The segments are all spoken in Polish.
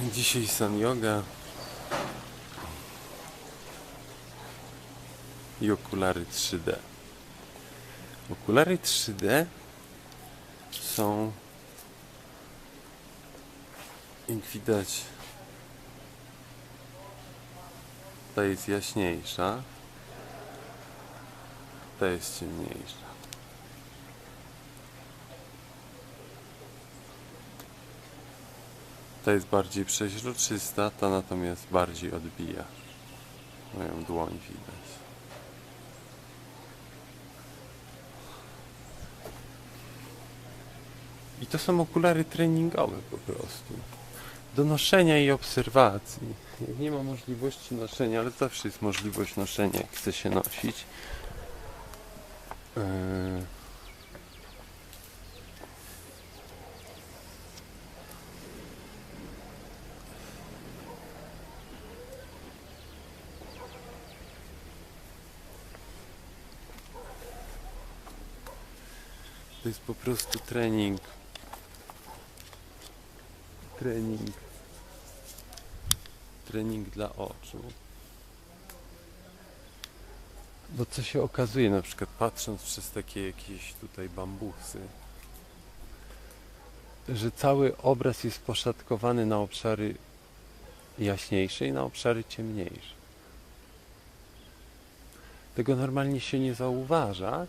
Dzisiaj Sun Yoga i okulary 3D. Okulary 3D są jak widać ta jest jaśniejsza ta jest ciemniejsza Ta jest bardziej przeźroczysta, ta natomiast bardziej odbija. Moją dłoń widać. I to są okulary treningowe po prostu. Do noszenia i obserwacji. Jak nie ma możliwości noszenia, ale zawsze jest możliwość noszenia, jak chce się nosić. Yy, To jest po prostu trening. Trening. Trening dla oczu. Bo co się okazuje, na przykład patrząc przez takie jakieś tutaj bambusy, że cały obraz jest poszatkowany na obszary jaśniejsze i na obszary ciemniejsze. Tego normalnie się nie zauważa,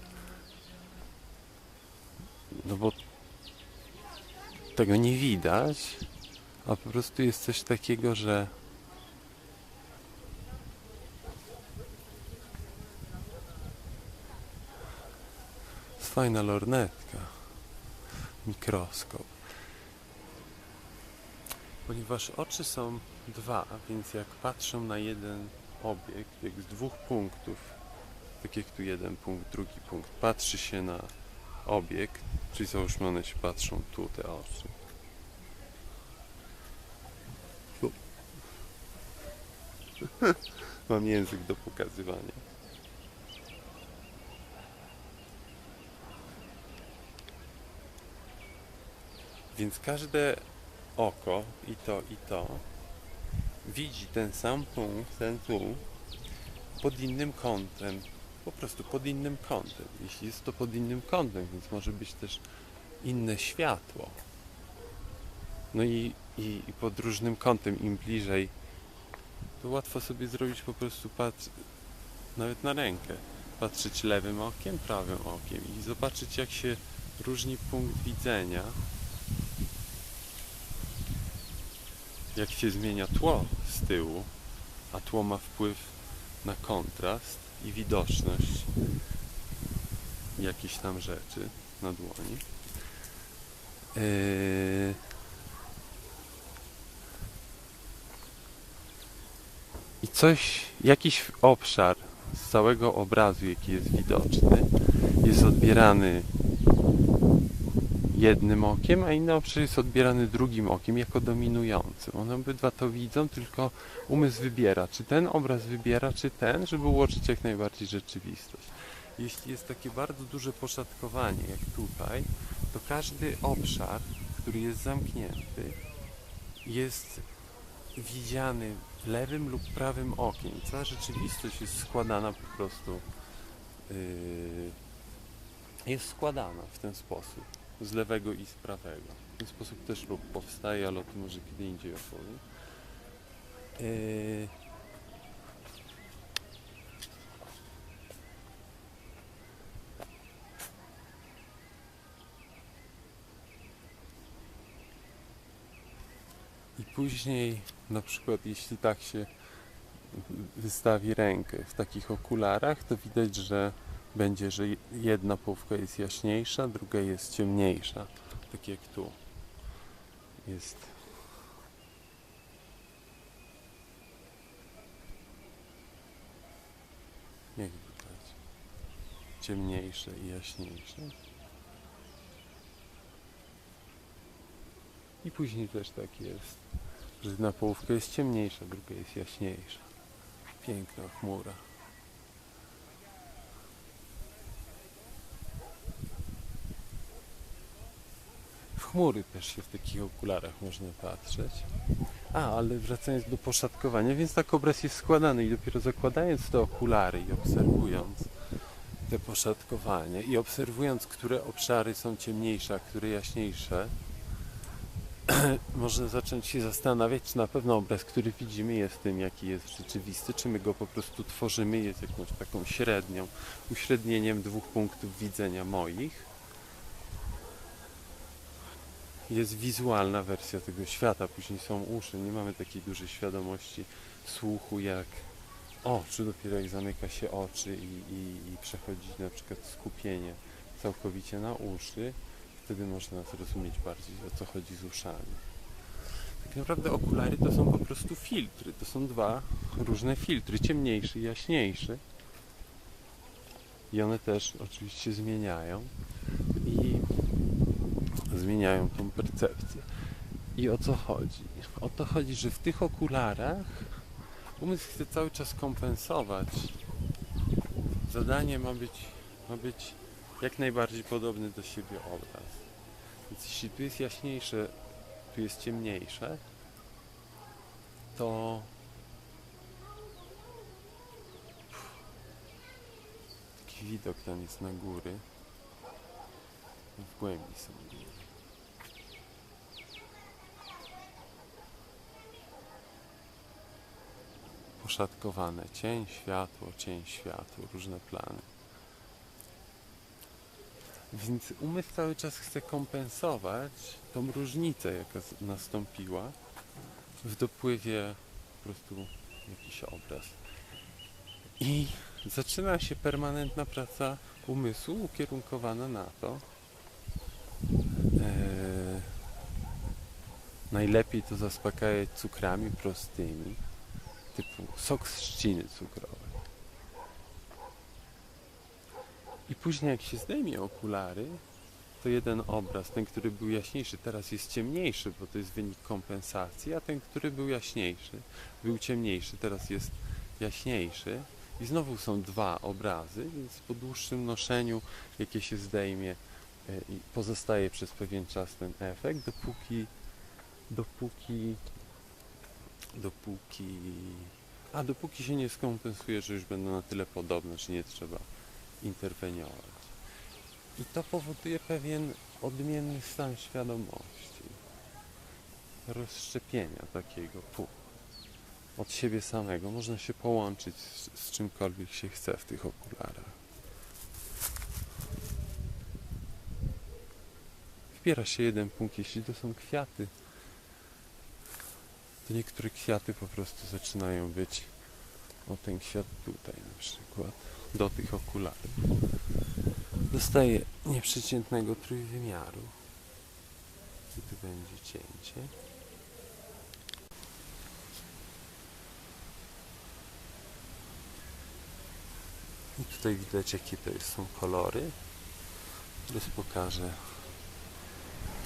no bo tego nie widać, a po prostu jest coś takiego, że fajna lornetka, mikroskop. Ponieważ oczy są dwa, więc jak patrzą na jeden obiekt, jak z dwóch punktów, tak jak tu jeden punkt, drugi punkt, patrzy się na obiekt, czyli załóżmy one się patrzą tu, te oczy. Mam język do pokazywania. Więc każde oko, i to, i to, widzi ten sam punkt, ten tu, pod innym kątem, po prostu pod innym kątem. Jeśli jest to pod innym kątem, więc może być też inne światło. No i, i, i pod różnym kątem, im bliżej, to łatwo sobie zrobić po prostu patrz, nawet na rękę. Patrzeć lewym okiem, prawym okiem i zobaczyć jak się różni punkt widzenia. Jak się zmienia tło z tyłu, a tło ma wpływ na kontrast i widoczność jakichś tam rzeczy na dłoni. Yy... I coś, jakiś obszar z całego obrazu, jaki jest widoczny, jest odbierany jednym okiem, a inny obszar jest odbierany drugim okiem jako dominujący. One obydwa to widzą, tylko umysł wybiera, czy ten obraz wybiera, czy ten, żeby ułożyć jak najbardziej rzeczywistość. Jeśli jest takie bardzo duże poszatkowanie, jak tutaj, to każdy obszar, który jest zamknięty, jest widziany lewym lub prawym okiem. Cała rzeczywistość jest składana po prostu. Yy, jest składana w ten sposób z lewego i z prawego. W ten sposób też ruch powstaje, ale o tym może kiedy indziej opowiem. Yy... I później, na przykład, jeśli tak się wystawi rękę w takich okularach, to widać, że będzie, że jedna połówka jest jaśniejsza, druga jest ciemniejsza. Tak jak tu. Jest. Jak widać? Ciemniejsze i jaśniejsze. I później też tak jest, że jedna połówka jest ciemniejsza, druga jest jaśniejsza. Piękna chmura. Chmury też się w takich okularach można patrzeć. A, ale wracając do poszatkowania, więc tak obraz jest składany i dopiero zakładając te okulary i obserwując te poszatkowanie i obserwując, które obszary są ciemniejsze, a które jaśniejsze, można zacząć się zastanawiać, czy na pewno obraz, który widzimy, jest tym, jaki jest rzeczywisty, czy my go po prostu tworzymy, jest jakąś taką średnią, uśrednieniem dwóch punktów widzenia moich. Jest wizualna wersja tego świata, później są uszy, nie mamy takiej dużej świadomości słuchu jak oczu, dopiero jak zamyka się oczy i, i, i przechodzi na przykład skupienie całkowicie na uszy, wtedy można zrozumieć bardziej o co chodzi z uszami. Tak naprawdę okulary to są po prostu filtry. To są dwa różne filtry, ciemniejszy i jaśniejszy. I one też oczywiście zmieniają zmieniają tą percepcję. I o co chodzi? O to chodzi, że w tych okularach umysł chce cały czas kompensować. Zadanie ma być, ma być jak najbardziej podobny do siebie obraz. Więc jeśli tu jest jaśniejsze, tu jest ciemniejsze, to taki widok tam jest na góry. W głębi są góry. Poszatkowane. Cień, światło, cień, światło, różne plany. Więc umysł cały czas chce kompensować tą różnicę, jaka nastąpiła w dopływie po prostu jakiś obraz. I zaczyna się permanentna praca umysłu ukierunkowana na to. e, najlepiej to zaspokajać cukrami prostymi, typu sok z trzciny cukrowej. I później jak się zdejmie okulary, to jeden obraz, ten, który był jaśniejszy, teraz jest ciemniejszy, bo to jest wynik kompensacji, a ten, który był jaśniejszy, był ciemniejszy, teraz jest jaśniejszy. I znowu są dwa obrazy, więc po dłuższym noszeniu, jakie się zdejmie, e, pozostaje przez pewien czas ten efekt, dopóki, dopóki, dopóki, a dopóki się nie skompensuje, że już będą na tyle podobne, że nie trzeba interweniować. I to powoduje pewien odmienny stan świadomości, rozszczepienia takiego pół od siebie samego. Można się połączyć z, z czymkolwiek się chce w tych okularach. Wpiera się jeden punkt, jeśli to są kwiaty, to niektóre kwiaty po prostu zaczynają być o ten kwiat tutaj na przykład do tych okularów. Dostaje nieprzeciętnego trójwymiaru. I tu będzie cięcie. I tutaj widać jakie to są kolory. Teraz pokażę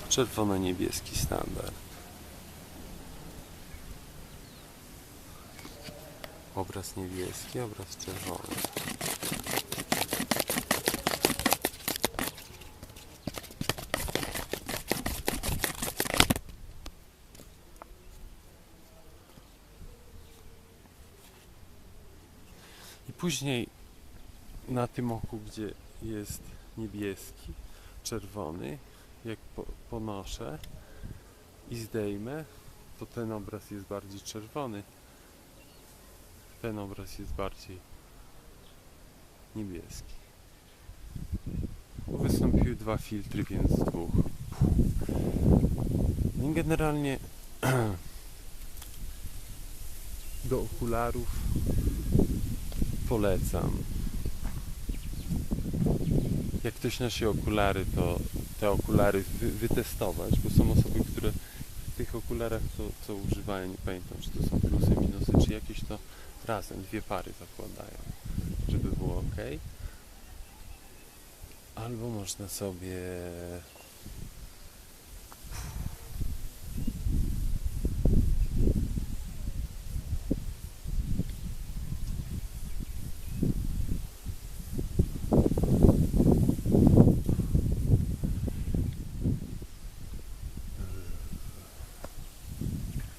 czerwono-niebieski standard. Obraz niebieski, obraz czerwony. I później na tym oku, gdzie jest niebieski, czerwony, jak po, ponoszę i zdejmę, to ten obraz jest bardziej czerwony. Ten obraz jest bardziej niebieski. Wystąpiły dwa filtry, więc dwóch. No i generalnie do okularów polecam. Jak ktoś nosi okulary, to te okulary wy, wytestować, bo są osoby, które w tych okularach, co, co używają, nie pamiętam, czy to są plusy, minusy, czy jakieś to razem, dwie pary zakładają, żeby było ok. Albo można sobie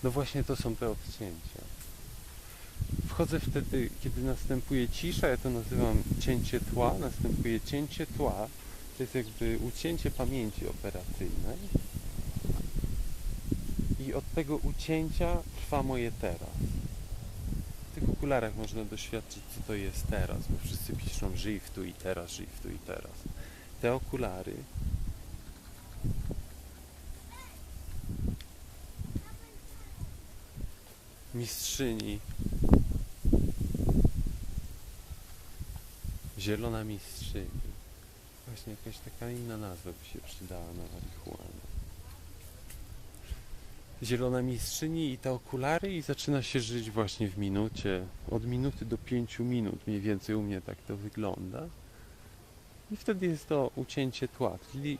No właśnie to są te odcięcia. Wchodzę wtedy, kiedy następuje cisza, ja to nazywam cięcie tła, następuje cięcie tła, to jest jakby ucięcie pamięci operacyjnej i od tego ucięcia trwa moje teraz. W tych okularach można doświadczyć, co to jest teraz, bo wszyscy piszą żyj w tu i teraz, żyj w tu i teraz. Te okulary mistrzyni zielona mistrzyni. Właśnie jakaś taka inna nazwa by się przydała na marihuanę. Zielona mistrzyni i te okulary i zaczyna się żyć właśnie w minucie od minuty do pięciu minut mniej więcej u mnie tak to wygląda. I wtedy jest to ucięcie tła czyli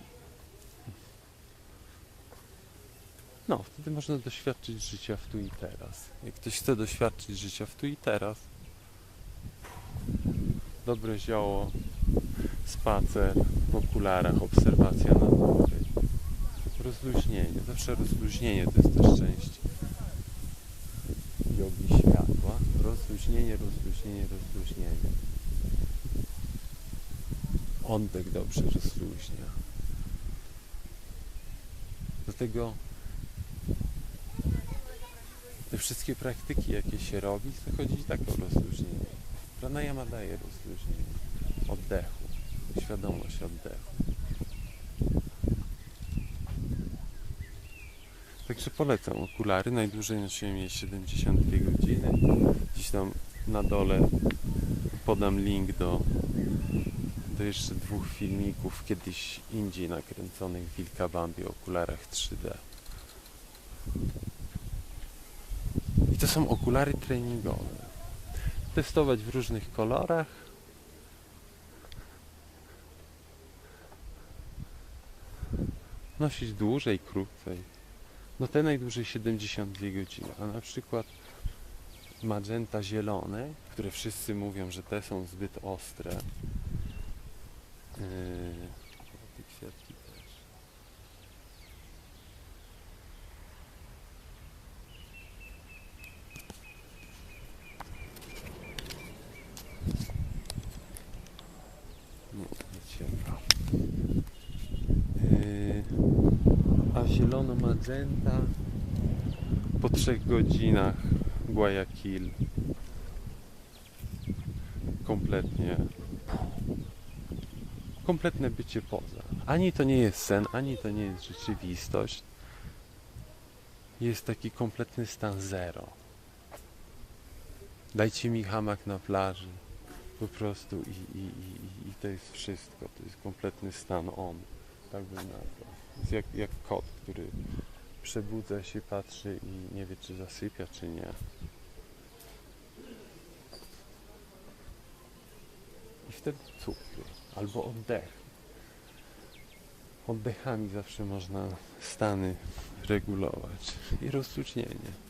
No, wtedy można doświadczyć życia w tu i teraz. Jak ktoś chce doświadczyć życia w tu i teraz, dobre zioło, spacer w okularach, obserwacja natury, rozluźnienie. Zawsze rozluźnienie to jest też część jogi światła. Rozluźnienie, rozluźnienie, rozluźnienie. Oddech dobrze rozluźnia. Dlatego te wszystkie praktyki, jakie się robi, to chodzi tak o rozluźnienie. Pranayama daje rozluźnienie oddechu, świadomość oddechu. Także polecam okulary. Najdłużej nosiłem je 72 godziny. Gdzieś tam na dole podam link do, do jeszcze dwóch filmików kiedyś indziej nakręconych w Wilkabambi o okularach 3D. I to są okulary treningowe. Testować w różnych kolorach. Nosić dłużej, krócej. No te najdłużej 72 godziny, a na przykład magenta zielone, które wszyscy mówią, że te są zbyt ostre. Yy, te kwiatki też. Nie, nie ciemno. Yy, a zielono magenta po trzech godzinach Guayaquil kompletnie kompletne bycie poza. Ani to nie jest sen, ani to nie jest rzeczywistość. Jest taki kompletny stan zero. Dajcie mi hamak na plaży. Po prostu i, i, i, i to jest wszystko. To jest kompletny stan on. Tak bym nazwał. Jest jak, jak kot, który przebudza się, patrzy i nie wie, czy zasypia, czy nie. I wtedy cukry albo oddech. Oddechami zawsze można stany regulować i rozluźnienie.